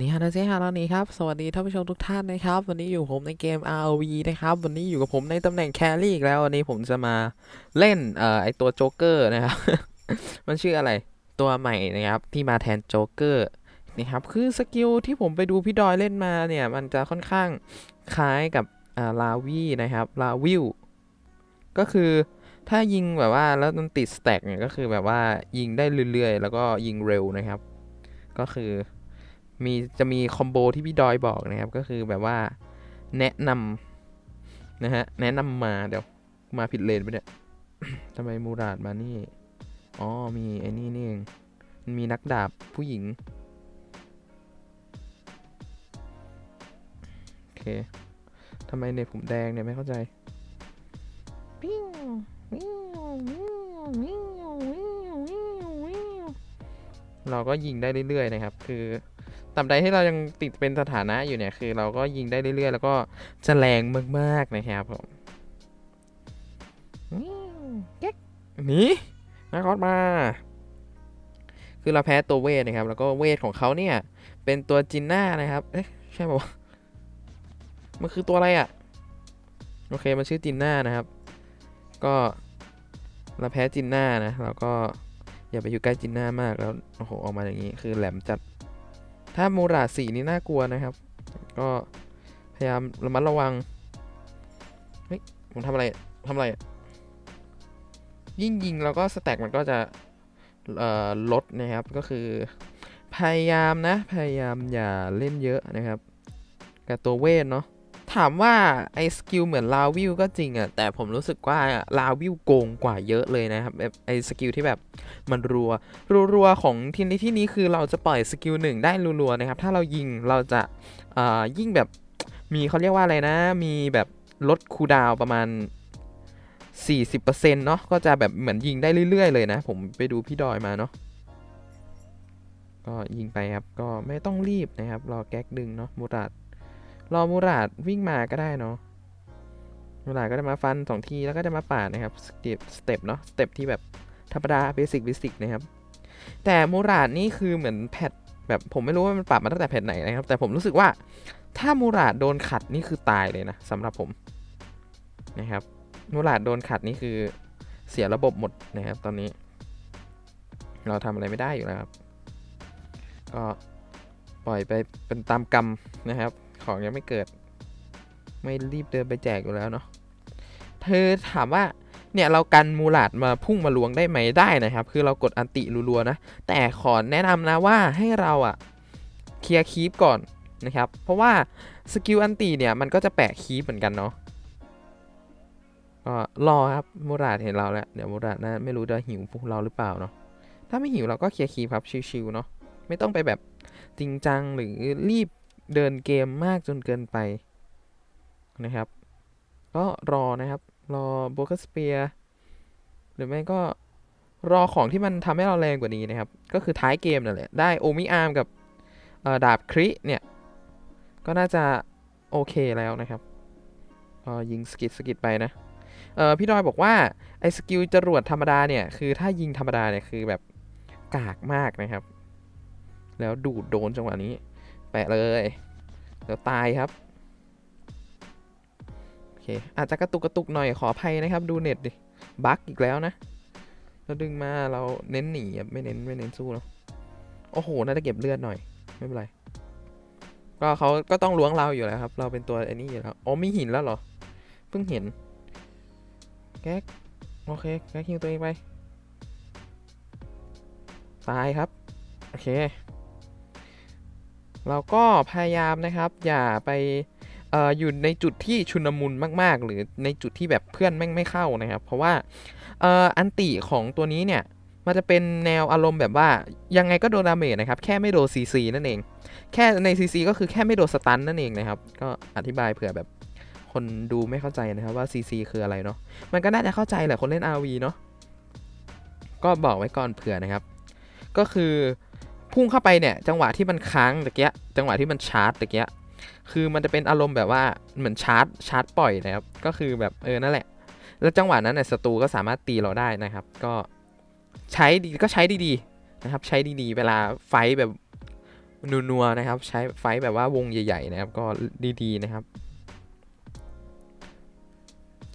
นี่ฮะนะเจ๊ฮารานี้ครับ สวัสดีท่านผู้ชมทุกท่านนะครับ วันนี้อยู่ผมในเกม ROV นะครับ วันนี้อยู่กับผมในตำแหน่งแครี่อีกแล้ว วันนี้ผมจะมาเล่นเอ่อไอตัวโจ๊กเกอร์นะครับ มันชื่ออะไรตัวใหม่นะครับ ที่มาแทนโจ๊กเกอร์นี่ครับคือสกิลที่ผมไปดูพี่ดอยเล่นมาเนี่ย มันจะค่อนข้างคล้ายกับอ่าลาวีนะครับลาวิวก็คือถ้ายิงแบบว่าแล้วมันติดสแต็กเนี่ยก็คือแบบว่ายิงได้เรื่อยๆ แล้วก็ยิงเร็วนะครับ ก็คือ มีจะมีคอมโบที่พี่ดอยบอกนะครับ ก็คือแบบว่าแนะนำนะฮะ แนะนำมาเดี๋ยวมาผิดเลนไปเนี่ยทำไมมูราดมานี่ อ๋อ มีไอ้นี่นี่เอง มีนักดาบผู้หญิง โอเคทำไมเน็ตผมแดงเนี่ย ไม่เข้าใจปิ้วปิ้วปิ้วปิ้วปิ้วิ้วิ้วเราก็ยิงได้เรื่อยๆนะครับ คือ ตราบใดที่เรายังติดเป็นสถานะอยู่เนี่ย คือเราก็ยิงได้เรื่อยๆ แล้วก็จะแรงมากๆนะครับผมเก๊กหนีนาคอสมา คือเราแพ้ตัวเวทนะครับ แล้วก็เวทของเขาเนี่ย เป็นตัวจินน่านะครับ เอ๊ะใช่ป่าวะมันคือตัวอะไรอะ่ะ โอเค มันชื่อจินน่านะครับ ก็เราแพ้จินน่านะ แล้วก็อย่าไปอยู่ใกล้จินน่ามากแล้ว โอ้โห ออกมาอย่างนี้ คือแหลมจัด ถ้ามูราสีนี่น่ากลัวนะครับ ก็พยายามระมัดระวัง เฮ้ย ผมทำอะไรทำอะไร ยิ่งยิงแล้วก็สแต็กมันก็จะลดนะครับ ก็คือ พยายามนะ พยายามอย่าเล่นเยอะนะครับ กับตัวเวทเนาะ ถามว่าไอ้สกิลเหมือนลาวิวก็จริงอะแต่ผมรู้สึกว่าลาวิวโกงกว่าเยอะเลยนะครับแบบไอ้สกิลที่แบบมันรัว รัวๆของที่ในที่นี้คือเราจะปล่อยสกิลหนึ่งได้รัวๆนะครับ ถ้าเรายิงเราจะอ่ายิ่งแบบมีเขาเรียกว่าอะไรนะ มีแบบลดคูดาวประมาณ 40%เนาะก็จะแบบเหมือนยิงได้เรื่อยๆ เลยนะ ผมไปดูพี่ดอยมาเนาะก็ยิงไปครับ ก็ไม่ต้องรีบนะครับ รอแก๊กดึงเนาะมูราด รอมูราดวิ่งมาก็ได้เนาะมูราดก็จะมาฟันสองทีแล้วก็จะมาปาดนะครับสเต็ปสเต็ปเนาะสเต็ปที่แบบธรรมดาเบสิกเบสิกนะครับ แต่มูราดนี่คือเหมือนแพทแบบผมไม่รู้ว่ามันปรับมาตั้งแต่แพทไหนนะครับ แต่ผมรู้สึกว่าถ้ามูราดโดนขัดนี่คือตายเลยนะสำหรับผมนะครับมูราดโดนขัดนี่คือเสียระบบหมดนะครับ ตอนนี้ เราทำอะไรไม่ได้อยู่แล้วครับ ก็ปล่อยไปเป็นตามกรรมนะครับ ของยังไม่เกิด ไม่รีบเดินไปแจกอยู่แล้วเนาะเธอถามว่าเนี่ยเรากันมูลาดมาพุ่งมาลวงได้ไหมได้นะครับ คือเรากดอันติรัวๆนะ แต่ขอแนะนำนะว่าให้เราอะเคลียร์คีปก่อนนะครับ เพราะว่าสกิลอันติเนี่ยมันก็จะแปะคีปเหมือนกันเนาะก็รอครับมูราดเห็นเราแล้ว เดี๋ยวมูราดนะไม่รู้จะหิวพวกเราหรือเปล่าเนาะถ้าไม่หิวเราก็เคลียร์คีปครับชิวๆเนาะไม่ต้องไปแบบจริงจังหรือรีบ เดินเกมมากจนเกินไปนะครับ ก็รอนะครับ รอโบกัสเปียหรือไม่ก็รอของที่มันทำให้เราแรงกว่านี้นะครับ ก็คือท้ายเกมนั่นแหละ ได้โอมิอาร์มกับดาบคริเนี่ย ก็น่าจะโอเคแล้วนะครับยิงสกิดสกิดไปนะพี่ดอยบอกว่า ไอ้สกิลจรวดธรรมดาเนี่ย คือถ้ายิงธรรมดาเนี่ย คือแบบกากมากนะครับ แล้วดูดโดนจังหวะนี้ แปะเลยแล้วตายครับโอเคอาจจะกระตุกกระตุกหน่อยขออภัยนะครับ ดูเน็ตดิบั๊กอีกแล้วนะเราดึงมาเราเน้นหนีไม่เน้นไม่เน้นสู้เนาะโอ้โหน่าจะเก็บเลือดหน่อยไม่เป็นไรก็เขาก็ต้องล้วงเราอยู่แล้วครับ เราเป็นตัวไอ้นี่อยู่แล้วอ๋อมีหินแล้วเหรอเพิ่งเห็นแก๊กโอเคแก๊กฮิวตัวเองไปตายครับ โอเค เราก็พยายามนะครับอย่าไปออยู่ในจุดที่ชุนมุนมาก ๆ หรือในจุดที่แบบเพื่อนแม่งไม่เข้านะครับ เพราะว่าอันติของตัวนี้เนี่ยมันจะเป็นแนวอารมณ์แบบว่ายังไงก็โดนดาเมจนะครับ แค่ไม่โดนซีซีนั่นเอง แค่ในซีซีก็คือแค่ไม่โดนสตันนั่นเองนะครับ ก็อธิบายเผื่อแบบคนดูไม่เข้าใจนะครับว่าซีซีคืออะไรเนาะ มันก็น่าจะเข้าใจแหละคนเล่น RV เนาะ ก็บอกไว้ก่อนเผื่อนะครับ ก็คือ พุ่งเข้าไปเนี่ย จังหวะที่มันค้างตะเกียจังหวะที่มันชาร์จตะเกียคือมันจะเป็นอารมณ์แบบว่าเหมือนชาร์จชาร์จปล่อยนะครับ ก็คือแบบเออนั่นแหละ แล้วจังหวะนั้นเนี่ยศัตรูก็สามารถตีเราได้นะครับ ก็ใช้ดีก็ใช้ดีๆนะครับ ใช้ดีๆ เวลาไฟแบบนัวๆนะครับ ใช้ไฟแบบว่าวงใหญ่ๆนะครับ ก็ดีๆนะครับ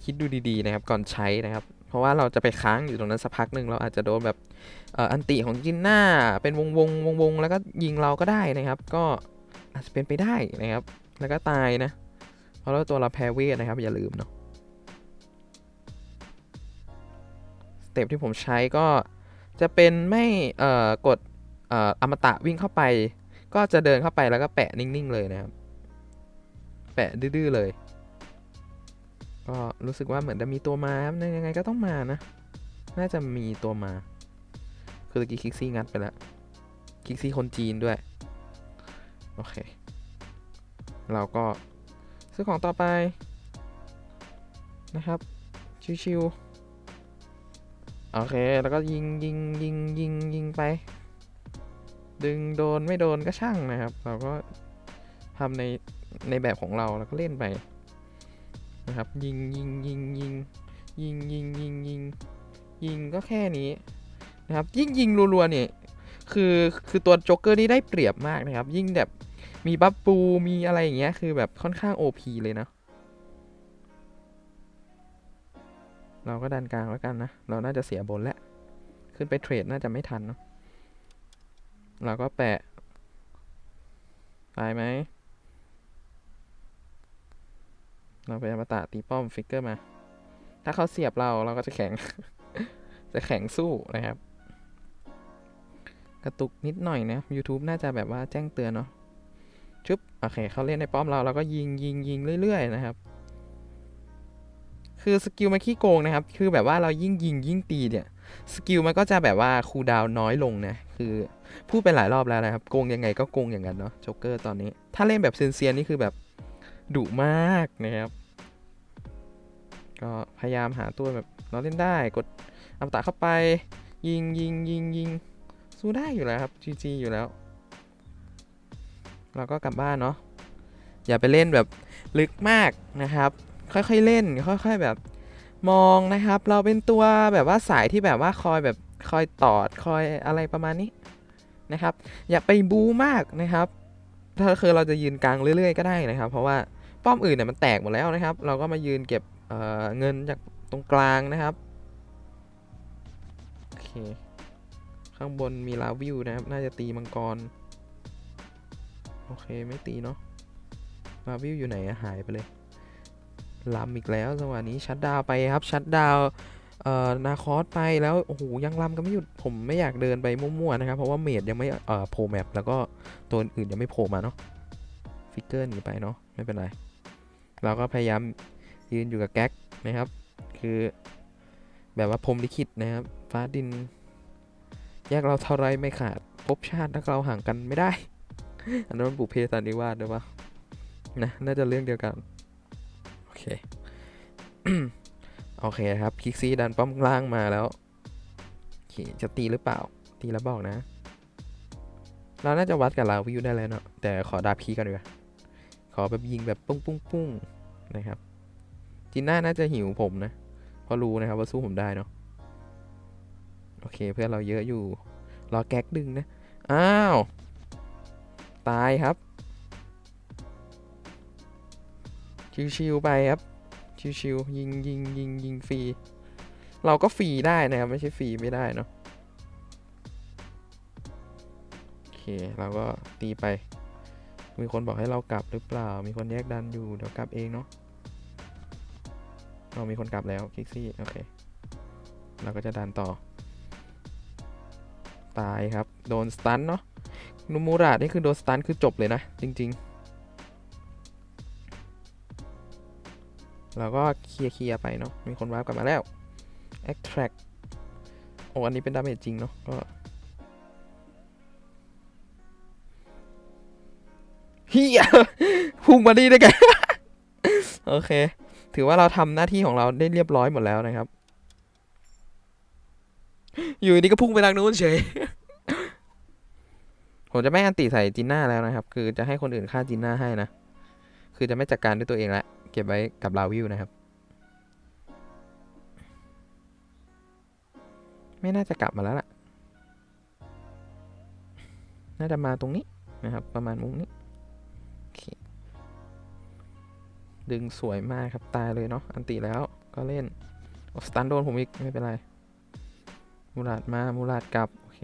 คิดดูดีๆนะครับก่อนใช้นะครับ ราะว่าเราจะไปค้างอยู่ตรงนั้นสักพักหนึ่งเราอาจจะโดนแบบอ,อ,อันติของจินหน้าเป็นวงวงวงวงๆแล้วก็ยิงเราก็ได้นะครับ ก็อาจจะเป็นไปได้นะครับ แล้วก็ตายนะ เพราะว่าตัวเราแพ้เวทนะครับ อย่าลืมเนาะสเต็ปที่ผมใช้ก็จะเป็นไม่กดออมตะวิ่งเข้าไป ก็จะเดินเข้าไปแล้วก็แปะนิ่งๆเลยนะครับ แปะดื้อๆเลย ก็รู้สึกว่าเหมือนจะมีตัวมาครับยังไงก็ต้องมานะ น่าจะมีตัวมา คือตะกี้คิกซี่งัดไปแล้ว คิกซี่คนจีนด้วย โอเค เราก็ซื้อของต่อไปนะครับ ชิวๆโอเค แล้วก็ยิงยิงยิงยิงยิงไป ดึงโดนไม่โดนก็ช่างนะครับ เราก็ทำในในแบบของเราแล้วก็เล่นไป นะครับ ยิงยิงยิงยิงยิงยิงยิงยิงยิงก็แค่นี้นะครับ ยิ่งยิงรัวๆเนี่ยคือคือตัวโจ๊กเกอร์นี่ได้เปรียบมากนะครับ ยิ่งแบบมีบัฟปูมีอะไรอย่างเงี้ยคือแบบค่อนข้าง OP เลยนะเราก็ดันกลางแล้วกันนะ เราน่าจะเสียบนแล้ว ขึ้นไปเทรดน่าจะไม่ทันเนาะ เราก็แปะ ตายไหม เราไปอมตะตีป้อมฟิกเกอร์มา ถ้าเขาเสียบเราเราก็จะแข็ง จะแข็งสู้นะครับ กระตุกนิดหน่อยนะ YouTube น่าจะแบบว่าแจ้งเตือนเนาะชุบโอเคเขาเล่นในป้อมเราเราก็ยิงยิงยิงเรื่อย ๆ นะครับ คือสกิลมันขี้โกงนะครับ คือแบบว่าเรายิ่งยิงยิ่งตีเนี่ยสกิลมันก็จะแบบว่าคูลดาวน์น้อยลงนะ คือพูดไปหลายรอบแล้วนะครับ โกงยังไงก็โกงอย่างนั้นเนาะโจ๊กเกอร์ตอนนี้ ถ้าเล่นแบบเซียนๆนี่คือแบบ ดุมากนะครับ ก็พยายามหาตัวแบบเราเล่นได้กดอมตะเข้าไป ยิงยิงยิงยิงสู้ได้อยู่แล้วครับ GG อยู่แล้ว เราก็กลับบ้านเนาะอย่าไปเล่นแบบลึกมากนะครับ ค่อยๆเล่น ค่อย ๆแบบมองนะครับ เราเป็นตัวแบบว่าสายที่แบบว่าคอยแบบคอยตอดคอยอะไรประมาณนี้นะครับ อย่าไปบูมากนะครับ ถ้าคือเราจะยืนกลางเรื่อยๆก็ได้นะครับ เพราะว่าป้อมอื่นเนี่ยมันแตกหมดแล้วนะครับ เราก็มายืนเก็บเเงินจากตรงกลางนะครับโอเคข้างบนมีลาวิวนะครับ น่าจะตีมังกร โอเคไม่ตีเนาะลาวิวอยู่ไหนหายไปเลยลำอีกแล้วจังหวะนี้ชัดดาวไปครับชัดดาว เอ่อนาคอสไปแล้วโอ้โหยังลำกันไม่หยุดผมไม่อยากเดินไปมั่วๆนะครับ เพราะว่าเมดยังไม่เอ่อโผล่แมปแล้วก็ตัวอื่นยังไม่โผล่มาเนาะฟิกเกอร์หนีไปเนาะไม่เป็นไร เราก็พยายามยืนอยู่กับแก๊กนะครับ คือแบบว่าพรมลิขิตนะครับ ฟ้าดิน แยกเราเท่าไรไม่ขาดภพชาติถ้าเราห่างกันไม่ได้ อันนั้นบุพเพสันนิวาสด้วยปะนะน่าจะเรื่องเดียวกัน โอเค โอเคครับคิกซี่ดันป้อมล่างมาแล้วโอเคจะตีหรือเปล่า ตีแล้วบอกนะ เราน่าจะวัดกับลาวิวได้แล้วเนาะแต่ขอดาบพีกันดีกว่าขอแบบยิงแบบปุ้งปุ้งปุ้งนะครับจีน่าน่าจะหิวผมนะเพราะรู้นะครับว่าสู้ผมได้เนาะโอเคเพื่อนเราเยอะอยู่ รอแก๊กดึงนะ อ้าว ตายครับ ชิวๆไปครับ ชิวๆยิงยิงยิงยิงฟรี เราก็ฟรีได้นะครับ ไม่ใช่ฟรีไม่ได้เนาะโอเค เราก็ตีไป มีคนบอกให้เรากลับหรือเปล่า มีคนแยกดันอยู่ เดี๋ยวกลับเองเนาะเรามีคนกลับแล้วคิกซี่ โอเค เราก็จะดันต่อ ตายครับ โดนสตันเนาะนูมูราดนี่คือโดนสตันคือจบเลยนะ จริง ๆ เราก็เคลียร์เคลียร์ไปเนาะ มีคนวาร์ปกลับมาแล้ว extract โอ้อันนี้เป็นดาเมจจริงเนาะ ก็เฮียพุ่งมาดีได้ไงโอเค ถือว่าเราทำหน้าที่ของเราได้เรียบร้อยหมดแล้วนะครับ อยู่ดีก็พุ่งไปทางนู้นเฉย ผมจะไม่อันติใส่จินน่าแล้วนะครับ คือจะให้คนอื่นฆ่าจินน่าให้นะ คือจะไม่จัดการด้วยตัวเองละ เก็บไว้กับลาวิวนะครับ ไม่น่าจะกลับมาแล้วล่ะ น่าจะมาตรงนี้นะครับ ประมาณมุมนี้โอเคดึงสวยมากครับตายเลยเนาะ อันติแล้วก็เล่นสตันโดนผมอีก ไม่เป็นไร มูลาดมา มูลาดกลับ โอเค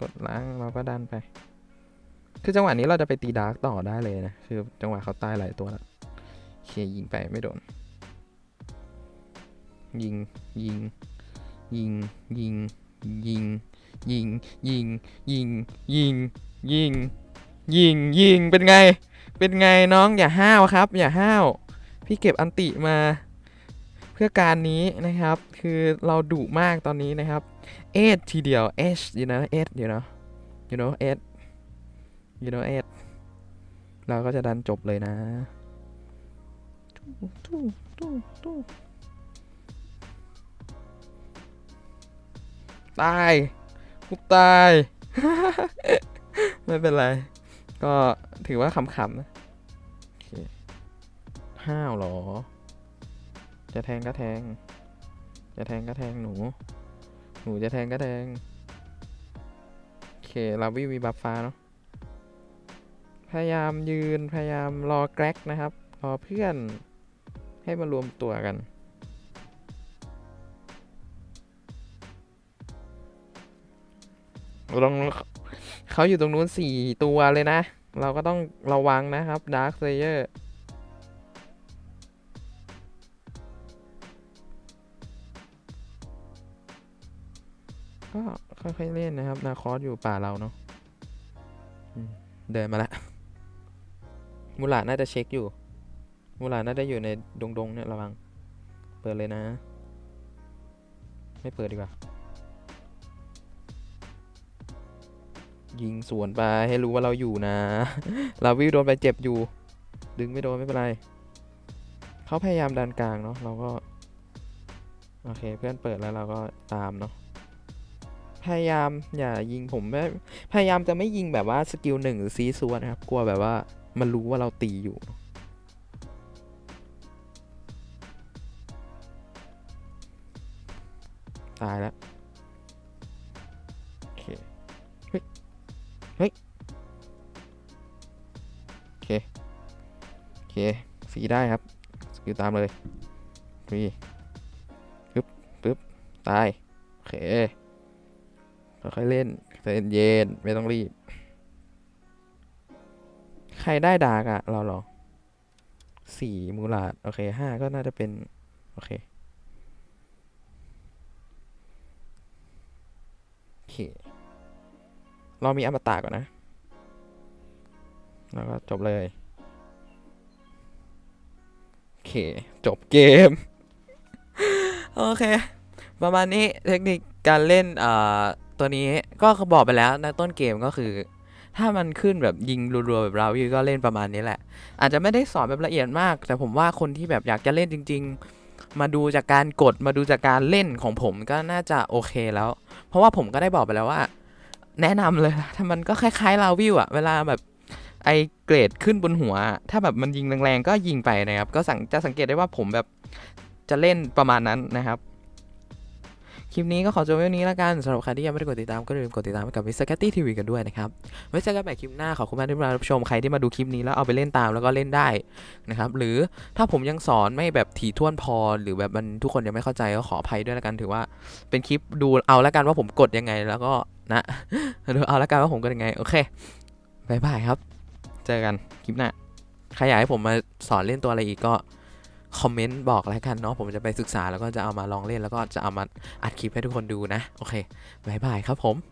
กดล้างเราก็ดันไป คือจังหวะนี้เราจะไปตีดาร์กต่อได้เลยนะ คือจังหวะเขาตายหลายตัวแล้ว เคยิงไปไม่โดน ยิงยิง ยิง ยิง ยิง ยิง ยิง ยิง ยิง ยิง ยิง ยิง เป็นไง เป็นไงน้องอย่าห้าวครับ อย่าห้าว พี่เก็บอันติมา เพื่อการนี้นะครับ คือเราดุมากตอนนี้นะครับ เอสทีเดียวเอสอยู่นะเอสอยู่เนาะ you know เอส you know เอสเราก็จะดันจบเลยนะ ตู้ตู้ตู้ตายกูตาย ไม่เป็นไร ก็ถือว่าขำๆนะเคห้าวเหรอ จะแทงก็แทง จะแทงก็แทงหนู หนูจะแทงก็แทงโอเคลาวิมีบัฟฟ้าเนาะ พยายามยืน พยายามรอแกร็กนะครับ รอเพื่อน ให้มารวมตัวกัน ลองเขาอยู่ตรงนู้นสี่ตัวเลยนะ เราก็ต้องระวังนะครับดาร์คเซเยอร์ก็ค่อยๆเล่นนะครับ นาคอสอยู่ป่าเราเนาะเดินมาละมูลาน่าจะเช็คอยู่ มูลาน่าจะอยู่ในดงๆเนี่ยระวัง เปิดเลยนะ ไม่เปิดดีกว่า ยิงสวนไปให้รู้ว่าเราอยู่นะ ลาวิวโดนไปเจ็บอยู่ ดึงไม่โดนไม่เป็นไร เขาพยายามดันกลางเนาะเราก็ โอเคเพื่อนเปิดแล้วเราก็ตามเนาะพยายามอย่ายิงผมไม่พยายามจะไม่ยิงแบบว่าสกิลหนึ่งหรือซีซัวนะครับ กลัวแบบว่ามันรู้ว่าเราตีอยู่ตาายแล้วโอเค เฮ้ย เฮ้ย โอเค โอเคฟรีได้ครับ สกิลตามเลยฟรีปึ๊บปึ๊บ ตาย โอเค ค่อยๆเล่นใจเย็นๆไม่ต้องรีบ ใครได้ดาร์กอะเราหรอสี่มูลาด โอเคห้าก็น่าจะเป็น โอเค เรามีอมตะก่อนนะ แล้วก็จบเลย โอเค จบเกม โอเค ประมาณนี้เทคนิคการเล่นเอ่อตัวนี้ก็บอกไปแล้วในต้นเกมก็คือ ถ้ามันขึ้นแบบยิงรัวๆแบบเราวิก็เล่นประมาณนี้แหละ อาจจะไม่ได้สอนแบบละเอียดมาก แต่ผมว่าคนที่แบบอยากจะเล่นจริง ๆ มาดูจากการกดมาดูจากการเล่นของผมก็น่าจะโอเคแล้ว เพราะว่าผมก็ได้บอกไปแล้วว่า แนะนำเลยถ้ามันก็คล้ายๆลาวิวอะเวลาแบบไอเกรดขึ้นบนหัว ถ้าแบบมันยิงแรงๆก็ยิงไปนะครับ ก็สังจะสังเกตได้ว่าผมแบบจะเล่นประมาณนั้นนะครับ คลิปนี้ก็ขอจบไว้นี้แล้วกันสำหรับใครที่ยังไม่ได้กดติดตามก็อย่าลืมกดติดตามกับมิสเตอร์แคตตี้ทีวีกันด้วยนะครับไว้เจอกันใหม่คลิปหน้าขอบคุณมากที่มารับชมใครที่มาดูคลิปนี้แล้วเอาไปเล่นตามแล้วก็เล่นได้นะครับหรือถ้าผมยังสอนไม่แบบถี่ถ้วนพอ หรือแบบมันทุกคนยังไม่เข้าใจก็ขออภัยด้วยแล้วกันถือว่า เป็นคลิปดูเอาแล้วกันว่าผมกดยังไงแล้วก็นะดูเอาแล้วกันว่าผมกดยังไงโอเคบายบายครับ เจอกันคลิปหน้าใครอยากให้ผมมาสอนเล่นตัวอะไรอีกก็ คอมเมนต์บอกแล้วกันเนาะผมจะไปศึกษาแล้วก็จะเอามาลองเล่นแล้วก็จะเอามาอัดคลิปให้ทุกคนดูนะ โอเคบายบายครับผม